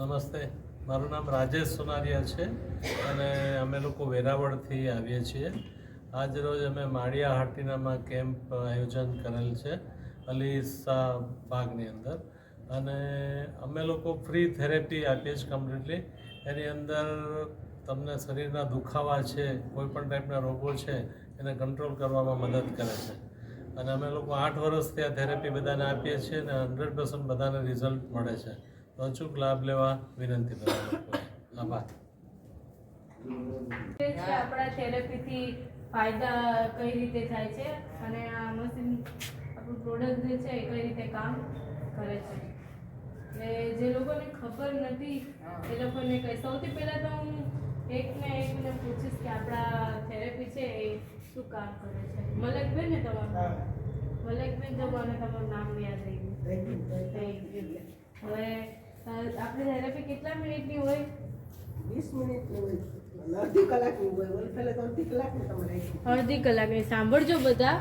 નમસ્તે. મારું નામ રાજેશ સોનારિયા છે અને અમે લોકો વેરાવળથી આવીએ છીએ. આજ રોજ અમે માળિયા હાટીનામાં કેમ્પ આયોજન કરેલ છે અલી શાહ બાગની અંદર. અને અમે લોકો ફ્રી થેરેપી આપીએ છીએ કમ્પ્લીટલી એની અંદર તમને શરીરના દુખાવા છે કોઈ પણ ટાઈપના રોગો છે, એને કંટ્રોલ કરવામાં મદદ કરે છે. અને અમે લોકો આઠ વર્ષથી આ થેરેપી બધાને આપીએ છીએ અને હંડ્રેડ પર્સન્ટ બધાને રિઝલ્ટ મળે છે. અચૂક લાભ લેવા વિનંતી લોકોને આભાર. આપણા થેરેપીથી ફાયદા કઈ રીતે થાય છે અને આ મશીન આપણું પ્રોડક્ટ જે છે એ કઈ રીતે કામ કરે છે. એટલે જે લોકોને ખબર નથી એ લોકોને કઈ સૌથી પહેલાં તો હું એકને એકને પૂછીશ કે આપણા થેરેપી છે એ શું કામ કરે છે. મલકબેન ને તમારું મલકબેન મને તમારું નામ યાદ રહી ગયું. આપણી થેરેપી કેટલા મિનિટની હોય? વીસ મિનિટની હોય. અડધી કલાકની હોય. ઓલી પહેલા તો અડધી કલાકની તમારે અડધી કલાકની. સાંભળજો બધા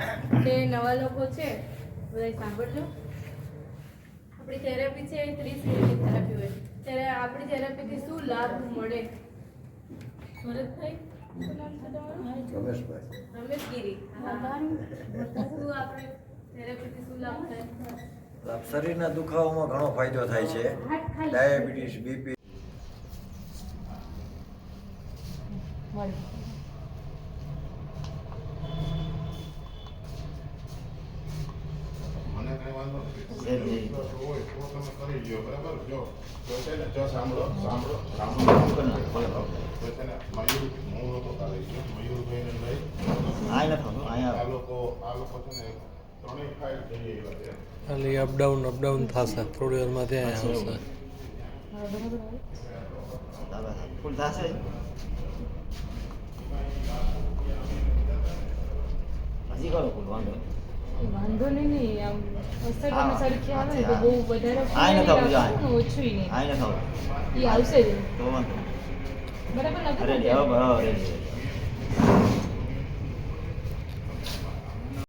જે નવા લોકો છે બધા સાંભળજો. આપણી થેરાપી છે એ ત્રીસ મિનિટની થેરાપી હોય. ત્યારે આપણી થેરેપીથી શું લાભ મળે? ભરતભાઈ રમેશગીરી. શું આપણે થેરેપીથી શું લાભ થાય? શરીરના દુખાવામાં ઘણો ફાયદો થાય છે. Diabetes BP. મને કઈ વાંધો નથી. છે જ નહીં. જો હોય તો તમે કરી લ્યો બરાબર? જો તો છે ને જો સાંભળો સાંભળો સાંભળો. છે ને મયુર લોકો કાલે ગયો લઈ. આ લોકો આ લોકો છે ને ત્રણેય ફાઇલ થઈ એવા છે ખાલી અપડાઉન અપડાઉન થશે થોડી વારમાં ત્યાં આવશે દાદા ફૂલ થશે હજી કરો ફૂલ વાંધો નહીં. વાંધો નહીં નહીં આમ અસર હા, તમે સરખી આવે ને તો હા. બહુ વધારે આ નથી આવતું, આ. ઓછું નહીં આ નથી હોતું એ આવશે જ તો વાંધો નહીં. બરાબર અરે નથી રે, હવે હવે રેડી